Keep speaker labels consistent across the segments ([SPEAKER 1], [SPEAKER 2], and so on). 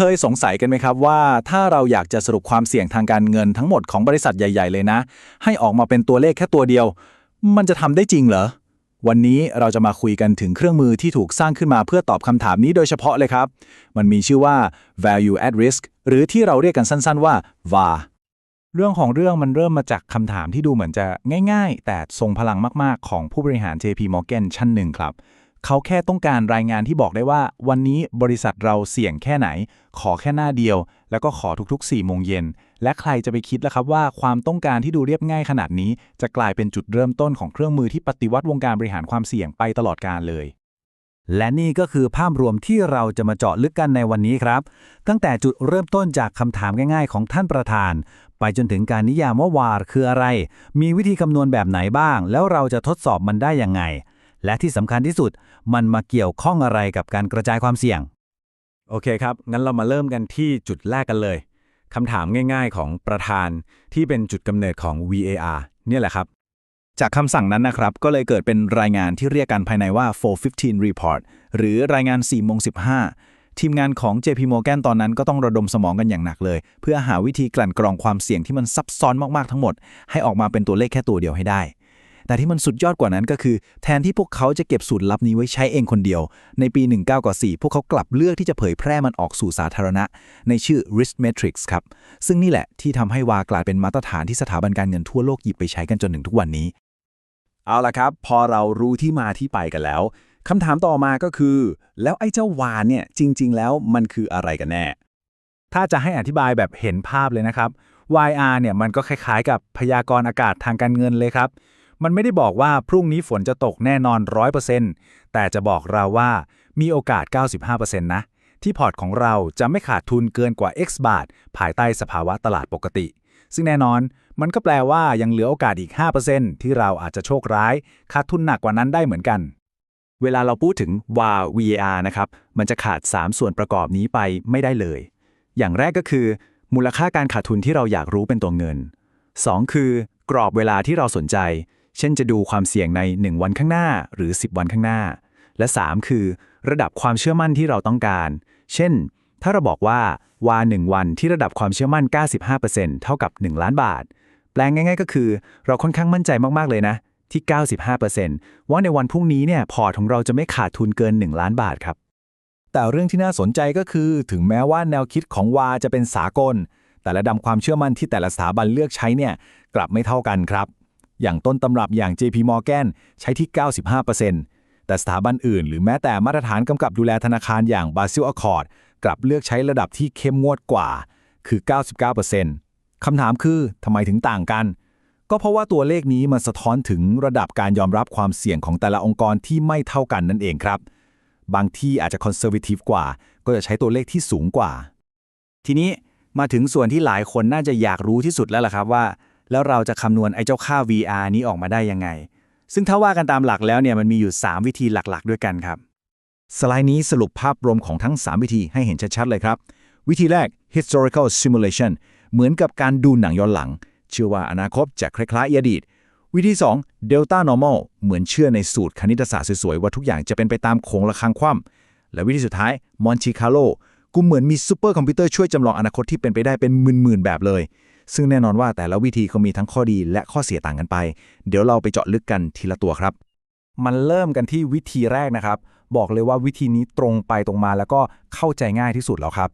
[SPEAKER 1] เคยสงสัยกันไหมครับว่า ถ้าเราอยากจะสรุปความเสี่ยงทางการเงินทั้งหมดของบริษัทใหญ่ ๆ เลยนะ ให้ออกมาเป็นตัวเลขแค่ตัวเดียว มันจะทำได้จริงเหรอ วันนี้เราจะมาคุยกันถึงเครื่องมือที่ถูกสร้างขึ้นมาเพื่อตอบคำถามนี้โดยเฉพาะเลยครับ มันมีชื่อว่า value at risk หรือที่เราเรียกกันสั้น ๆว่า VAR
[SPEAKER 2] เรื่องของเรื่องมันเริ่มมาจากคำถามที่ดูเหมือนจะง่าย ๆ แต่ทรงพลังมาก ๆ ของผู้บริหาร JP Morgan ชั้นหนึ่งครับ เขาแค่ต้องการรายงานที่บอกได้ว่า วันนี้บริษัทเราเสี่ยงแค่ไหน ขอแค่หน้าเดียว แล้วก็ขอทุกๆ4โมงเย็น และใครจะไปคิดล่ะครับว่าความต้องการที่ดูเรียบง่ายขนาดนี้ จะกลายเป็นจุดเริ่มต้นของเครื่องมือที่ปฏิวัติวงการบริหารความเสี่ยงไปตลอดกาลเลย
[SPEAKER 3] และนี่ก็คือภาพรวมที่เราจะมาเจาะลึกกันในวันนี้ครับ ตั้งแต่จุดเริ่มต้นจากคำถามง่าย ๆ ของท่านประธาน ไปจนถึงการนิยามว่าวาร์คืออะไร มีวิธีคำนวณแบบไหนบ้าง แล้วเราจะทดสอบมันได้ยังไง และที่สำคัญที่สุด มันมาเกี่ยวข้องอะไรกับการกระจายความเสี่ยง
[SPEAKER 2] โอเคครับ งั้นเรามาเริ่มกันที่จุดแรกกันเลยคำถามง่าย ๆ ของประธานที่เป็นจุดกำเนิดของ VAR เนี่ยแหละครับ
[SPEAKER 1] จากคำสั่งนั้นนะครับ ก็เลยเกิดเป็นรายงานที่เรียกกันภายในว่า 415 report หรือรายงาน4โมง15 ทีมงานของ JP Morgan ตอนนั้นก็ต้องระดมสมองกันอย่างหนักเลย เพื่อหาวิธีกลั่นกรองความเสี่ยงที่มันซับซ้อนมากๆทั้งหมด ให้ออกมาเป็นตัวเลขแค่ตัวเดียวให้ได้ แต่ที่มันสุดยอดกว่านั้นก็คือ แทนที่พวกเขาจะเก็บสูตรลับนี้ไว้ใช้เองคนเดียว ในปี 1994 พวกเขากลับเลือกที่จะเผยแพร่มันออกสู่สาธารณะ ในชื่อ Risk Matrix ครับ ซึ่งนี่แหละที่ทำให้วากลายเป็นมาตรฐานที่สถาบันการเงินทั่วโลกหยิบไปใช้กันจนถึงทุกวันนี้
[SPEAKER 2] เอาละครับ พอเรารู้ที่มาที่ไปกันแล้วคำถามต่อมาก็คือ แล้วไอ้เจ้าวานเนี่ยจริง ๆ แล้วมันคืออะไรกันแน่ ถ้าจะให้อธิบายแบบเห็นภาพเลยนะครับ YR เนี่ยมันก็คล้ายๆ กับพยากรณ์อากาศทางการเงินเลยครับ มันไม่ได้บอกว่าพรุ่งนี้ฝนจะตกแน่นอน 100%แต่จะบอกเราว่ามีโอกาส 95%นะ ที่พอร์ตของเราจะไม่ขาดทุนเกินกว่า X บาท ภายใต้สภาวะตลาดปกติ ซึ่งแน่นอนมันก็แปลว่ายังเหลือโอกาสอีก 5%ที่เราอาจจะโชคร้ายขาดทุนหนักกว่านั้นได้เหมือนกัน เวลาเราพูดถึง VAR VAR นะครับมันจะขาด 3 ส่วนประกอบนี้ไปไม่ได้เลย อย่างแรกก็คือ มูลค่าการขาดทุนที่เราอยากรู้เป็นตัวเงิน 2 คือกรอบเวลาที่เราสนใจ เช่นจะดูความเสี่ยงใน 1 วันข้างหน้าหรือ 10 วันข้างหน้า และ 3 คือ ระดับความเชื่อมั่นที่เราต้องการ เช่น ถ้าเราบอกว่าวา 1 วันที่ระดับความเชื่อมั่น 95%เท่ากับ 1 ล้านบาท แปลงง่าย ๆ ก็คือ เราค่อนข้างมั่นใจมากๆเลยนะ ที่ 95%ว่าในวันพรุ่งนี้เนี่ยพอร์ตของเราจะไม่ขาดทุนเกิน 1 ล้านบาทครับ
[SPEAKER 1] แต่เรื่องที่น่าสนใจก็คือ ถึงแม้ว่าแนวคิดของวาจะเป็นสากล แต่ระดับความเชื่อมั่นที่แต่ละสถาบันเลือกใช้เนี่ย กลับไม่เท่ากันครับ อย่างต้นตำรับอย่าง JP Morgan ใช้ที่ 95%แต่สถาบันอื่น หรือแม้แต่มาตรฐานกำกับดูแลธนาคารอย่าง Basel Accord กลับเลือกใช้ระดับที่เข้มงวดกว่า คือ 99%คำถามคือทำไมถึงต่างกัน ก็เพราะว่าตัวเลขนี้มันสะท้อนถึงระดับการยอมรับความเสี่ยงของแต่ละองค์กรที่ไม่เท่ากันนั่นเองครับ บางที่อาจจะคอนเซอร์ a ทีฟกว่า ก็จะใช้ตัวเลขที่สูงกว่า
[SPEAKER 2] ทีนี้มาถึงส่วนที่หลายคนน่าจะอยากรู้ที่สุดแล้วล่ะครับว่า แล้วเราจะคำนวณไอ้เจ้าค่า VR นี้ออกมาได้ยังไง ซึ่งถ้าว่ากันตามหลักแล้วเนี่ยมันมีอยู่ 3 วิธีหลักๆ ด้วยกันครับ
[SPEAKER 1] สไลด์นี้สรุปภาพรวมของทั้ง 3 วิธีให้เห็นชัดๆเลยครับ วิธีแรก historical simulation เหมือนกับการดูหนังย้อนหลัง เชื่อว่าอนาคตจะคล้ายๆอดีต วิธี 2 delta normal เหมือนเชื่อในสูตรคณิตศาสตร์สวยๆว่าทุกอย่างจะเป็นไปตามโค้งระฆังคว่ำและวิธีสุดท้าย Monte Carlo กูเหมือนมีซูเปอร์คอมพิวเตอร์ช่วยจำลองอนาคตที่เป็นไปได้เป็นหมื่นๆแบบเลย ซึ่งแน่นอนว่าแต่ละวิธีเขามีทั้งข้อดีและข้อเสียต่างกันไป เดี๋ยวเราไปเจาะลึกกันทีละตัวครับ
[SPEAKER 2] มันเริ่มกันที่วิธีแรกนะครับ บอกเลยว่าวิธีนี้ตรงไปตรงมาแล้วก็เข้าใจง่ายที่สุดแล้วครับ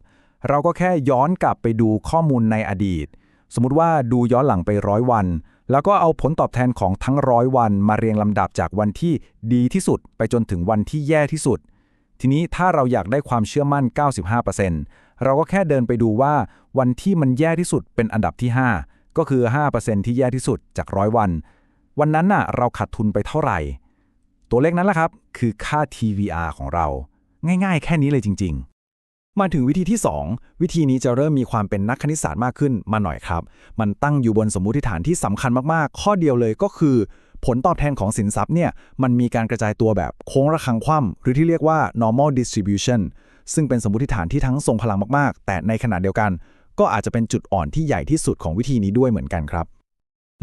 [SPEAKER 2] เราก็แค่ย้อนกลับไปดูข้อมูลในอดีต สมมุติว่าดูย้อนหลังไปร้อยวัน แล้วก็เอาผลตอบแทนของทั้งร้อยวัน มาเรียงลำดับจากวันที่ดีที่สุด ไปจนถึงวันที่แย่ที่สุดทีนี้ถ้าเราอยากได้ความเชื่อมั่น 95%เเราก็แค่เดินไปดูว่าวันที่มันแย่ที่สุดเป็นอันดับที่ 5 ก็คือ 5%ที่แย่ที่สุดจากร้อยวัน วันนั้นน่ะเราขาดทุนไปเท่าไหร่ ตัวเลขนั้นแหละครับ คือค่า TVR ของเรา ง่ายๆ แค่นี้เลยจริง ๆมาถึงวิธีที่ 2 วิธีนี้จะเริ่มมีความเป็นนักคณิตศาสตร์มากขึ้นมาหน่อยครับ มันตั้งอยู่บนสมมุติฐานที่สำคัญมากๆ ข้อเดียวเลยก็คือ ผลตอบแทนของสินทรัพย์เนี่ยมันมีการกระจายตัวแบบโค้งระฆังคว่ำหรือที่เรียกว่า normal distribution ซึ่งเป็นสมมติฐานที่ทั้งทรงพลังมากๆ แต่ในขณะเดียวกัน ก็อาจจะเป็นจุดอ่อนที่ใหญ่ที่สุดของวิธีนี้ด้วยเหมือนกันครับ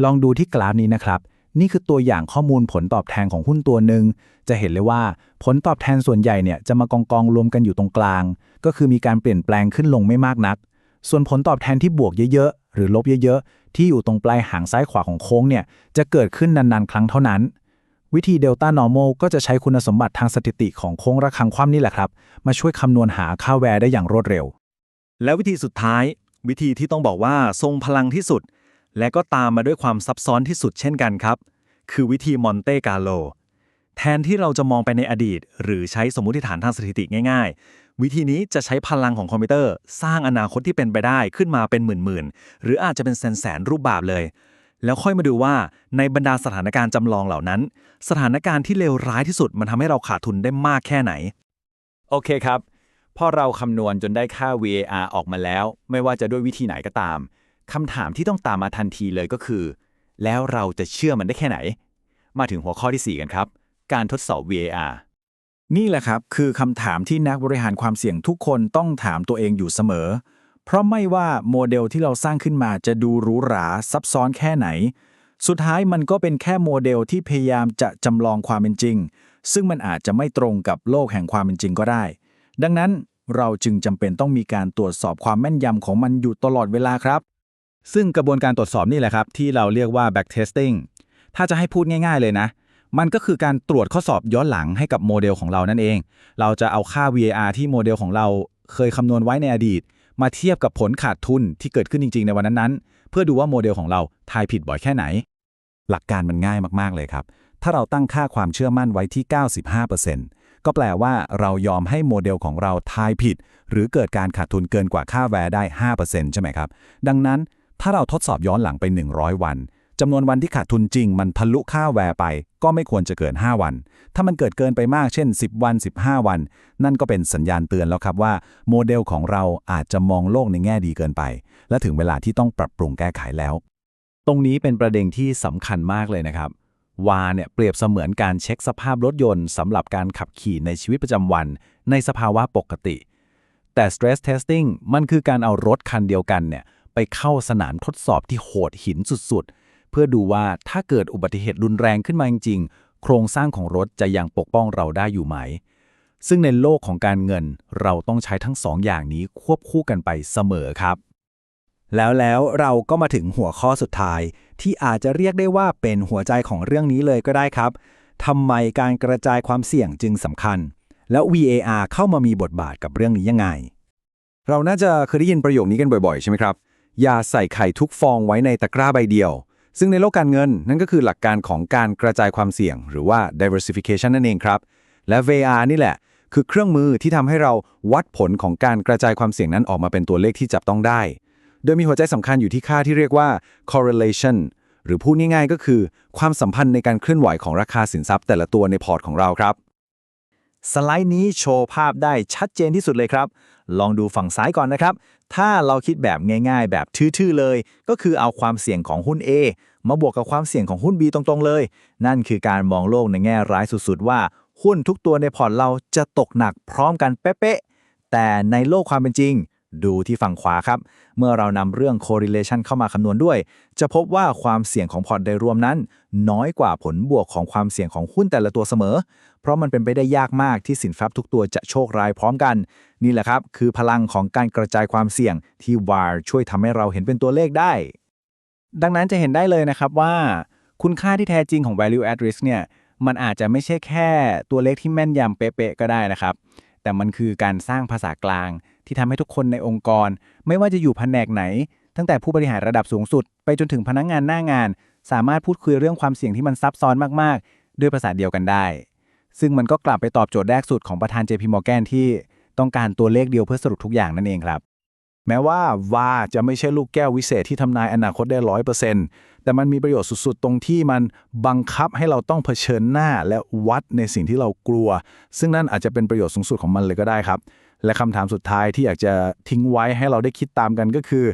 [SPEAKER 2] ลองดูที่กราฟนี้นะครับ
[SPEAKER 3] นี่คือตัวอย่างข้อมูลผลตอบแทนของหุ้นตัวหนึ่งจะเห็นเลยว่าผลตอบแทนส่วนใหญ่เนี่ยจะมากองกองรวมกันอยู่ตรงกลาง ก็คือมีการเปลี่ยนแปลงขึ้นลงไม่มากนัก ส่วนผลตอบแทนที่บวกเยอะๆหรือลบเยอะๆที่อยู่ตรงปลายหางซ้ายขวาของโค้งเนี่ยจะเกิดขึ้นนานๆ ครั้งเท่านั้น วิธีเดลต้านอร์มลก็จะใช้คุณสมบัติทางสถิติของโค้งระฆังคว่ำนี่แหละครับ มาช่วยคำนวณหาค่าแวร์ได้อย่างรวดเร็ว
[SPEAKER 1] แล้ววิธีสุดท้าย วิธีที่ต้องบอกว่าทรงพลังที่สุด และก็ตามมาด้วยความซับซ้อนที่สุดเช่นกันครับ คือวิธีมอนเตกาโลแทนที่เราจะมองไปในอดีต หรือใช้สมมติฐานทางสถิติง่าย ๆ วิธีนี้จะใช้พลังของคอมพิวเตอร์ สร้างอนาคตที่เป็นไปได้ขึ้นมาเป็นหมื่นๆหรืออาจจะเป็นแสนๆรูปแบบเลย แล้วค่อยมาดูว่าในบรรดาสถานการณ์จำลองเหล่านั้น สถานการณ์ที่เลวร้ายที่สุดมันทำให้เราขาดทุนได้มากแค่ไหน
[SPEAKER 2] โอเคครับ พอเราคำนวณจนได้ค่า VAR ออกมาแล้ว ไม่ว่าจะด้วยวิธีไหนก็ตามคำถามที่ต้องตามมาทันทีเลยก็คือ แล้วเราจะเชื่อมันได้แค่ไหน มาถึงหัวข้อทีสี่4 กันครับ การทดสอบ VAR
[SPEAKER 3] นี่แหละครับ คือคำถามที่นักบริหารความเสี่ยงทุกคนต้องถามตัวเองอยู่เสมอ เพราะไม่ว่าโมเดลที่เราสร้างขึ้นมาจะดูหรูหราซับซ้อนแค่ไหน สุดท้ายมันก็เป็นแค่โมเดลที่พยายามจะจำลองความเป็นจริง ซึ่งมันอาจจะไม่ตรงกับโลกแห่งความเป็นจริงก็ได้ ดังนั้นเราจึงจำเป็นต้องมีการตรวจสอบความแม่นยำของมันอยู่ตลอดเวลาครับ
[SPEAKER 2] ซึ่งกระบวนการตรวจสอบนี่แหละครับ ที่เราเรียกว่า backtesting ถ้าจะให้พูดง่าย ๆ เลยนะ มันก็คือการตรวจข้อสอบย้อนหลังให้กับโมเดลของเรานั่นเอง เราจะเอาค่า VAR ที่โมเดลของเราเคยคำนวณไว้ในอดีต มาเทียบกับผลขาดทุนที่เกิดขึ้นจริง ๆ ในวันนั้นๆ เพื่อดูว่าโมเดลของเราทายผิดบ่อยแค่ไหน
[SPEAKER 3] หลักการมันง่ายมากๆเลยครับ ถ้าเราตั้งค่าความเชื่อมั่นไว้ที่ 95%ก็แปลว่าเรายอมให้โมเดลของเราทายผิด หรือเกิดการขาดทุนเกินกว่าค่าแวร์ได้ 5%ใช่ไหมครับ ดังนั้นถ้าเราทดสอบย้อนหลังไป 100 วัน จำนวนวันที่ขาดทุนจริงมันทะลุค่าแวร์ไป ก็ไม่ควรจะเกิน 5 วัน ถ้ามันเกิดเกินไปมากเช่น 10 วัน 15 วัน นั่นก็เป็นสัญญาณเตือนแล้วครับว่า โมเดลของเราอาจจะมองโลกในแง่ดีเกินไป และถึงเวลาที่ต้องปรับปรุงแก้ไขแล้ว ตรงนี้เป็นประเด็นที่สำคัญมากเลยนะครับวาเนี่ยเปรียบเสมือนการเช็คสภาพรถยนต์สำหรับการขับขี่ในชีวิตประจำวัน ในสภาวะปกติ แต่ stress testing มันคือการเอารถคันเดียวกันเนี่ยไปเข้าสนามทดสอบที่โหดหินสุดๆ เพื่อดูว่าถ้าเกิดอุบัติเหตุรุนแรงขึ้นมาจริงๆ โครงสร้างของรถจะยังปกป้องเราได้อยู่ไหม ซึ่งในโลกของการเงินเราต้องใช้ทั้งสองอย่างนี้ควบคู่กันไปเสมอครับ
[SPEAKER 4] แล้วแล้วเราก็มาถึงหัวข้อสุดท้าย ที่อาจจะเรียกได้ว่าเป็นหัวใจของเรื่องนี้เลยก็ได้ครับทำไมการกระจายความเสี่ยงจึงสำคัญ แล้ว VAR เข้ามามีบทบาทกับเรื่องนี้ยังไง
[SPEAKER 2] เราน่าจะเคยได้ยินประโยคนี้กันบ่อยๆ ใช่ไหมครับ อย่าใส่ไข่ทุกฟองไว้ในตะกร้าใบเดียว ซึ่งในโลกการเงินนั่นก็คือหลักการของการกระจายความเสี่ยง หรือว่า diversification นั่นเองครับ และ VAR นี่แหละ คือเครื่องมือที่ทำให้เราวัดผลของการกระจายความเสี่ยงนั้นออกมาเป็นตัวเลขที่จับต้องได้ โดยมีหัวใจสำคัญอยู่ที่ค่าที่เรียกว่า correlation หรือพูดง่ายๆก็คือ ความสัมพันธ์ในการเคลื่อนไหวของราคาสินทรัพย์แต่ละตัวในพอร์ตของเราครับ
[SPEAKER 3] สไลด์นี้โชว์ภาพได้ชัดเจนที่สุดเลยครับ ลองดูฝั่งซ้ายก่อนนะครับ ถ้าเราคิดแบบง่ายๆ แบบทื่อๆเลย ก็คือเอาความเสี่ยงของหุ้น A มาบวกกับความเสี่ยงของหุ้น B ตรงๆเลย นั่นคือการมองโลกในแง่ร้ายสุดๆ ว่าหุ้นทุกตัวในพอร์ตเราจะตกหนักพร้อมกันเป๊ะๆแต่ในโลกความเป็นจริง ดูที่ฝั่งขวาครับ เมื่อเรานำเรื่อง correlation เข้ามาคำนวณด้วย จะพบว่าความเสี่ยงของพอร์ตโดยรวมนั้น น้อยกว่าผลบวกของความเสี่ยงของหุ้นแต่ละตัวเสมอ เพราะมันเป็นไปได้ยากมากที่สินทรัพย์ทุกตัวจะโชคร้ายพร้อมกัน นี่แหละครับ คือพลังของการกระจายความเสี่ยงที่ VAR ช่วยทำให้เราเห็นเป็นตัวเลขได้ ดังนั้นจะเห็นได้เลยนะครับว่า คุณค่าที่แท้จริงของ value at risk เนี่ยมันอาจจะไม่ใช่แค่ตัวเลขที่แม่นยำเป๊ะๆก็ได้นะครับ แต่มันคือการสร้างภาษากลาง ที่ทำให้ทุกคนในองค์กร ไม่ว่าจะอยู่แผนกไหน ตั้งแต่ผู้บริหารระดับสูงสุด ไปจนถึงพนักงงานหน้างาน สามารถพูดคุยเรื่องความเสี่ยงที่มันซับซ้อนมากๆ ด้วยภาษาเดียวกันได้ ซึ่งมันก็กลับไปตอบโจทย์แรกสุดของประธาน JP Morgan ที่ต้องการตัวเลขเดียวเพื่อสรุปทุกอย่างนั่นเองครับแม้ว่าวาจะไม่ใช่ลูกแก้ววิเศษที่ทำนายอนาคตได้ร้อยเปอร์เซ็นต์ แต่มันมีประโยชน์สุดๆ ตรงที่มันบังคับให้เราต้องเผชิญหน้าและวัดในสิ่งที่เรากลัว ซึ่งนั่นอาจจะเป็นประโยชน์สูงสุดของมันเลยก็ได้ครับ และคำถามสุดท้ายที่อยากจะทิ้งไว้ให้เราได้คิดตามกันก็คือ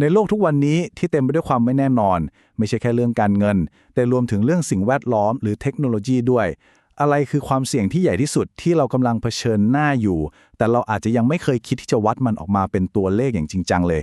[SPEAKER 3] ในโลกทุกวันนี้ที่เต็มไปด้วยความไม่แน่นอน ไม่ใช่แค่เรื่องการเงิน แต่รวมถึงเรื่องสิ่งแวดล้อมหรือเทคโนโลยีด้วยอะไรคือความเสี่ยงที่ใหญ่ที่สุดที่เรากำลังเผชิญหน้าอยู่ แต่เราอาจจะยังไม่เคยคิดที่จะวัดมันออกมาเป็นตัวเลขอย่างจริงจังเลย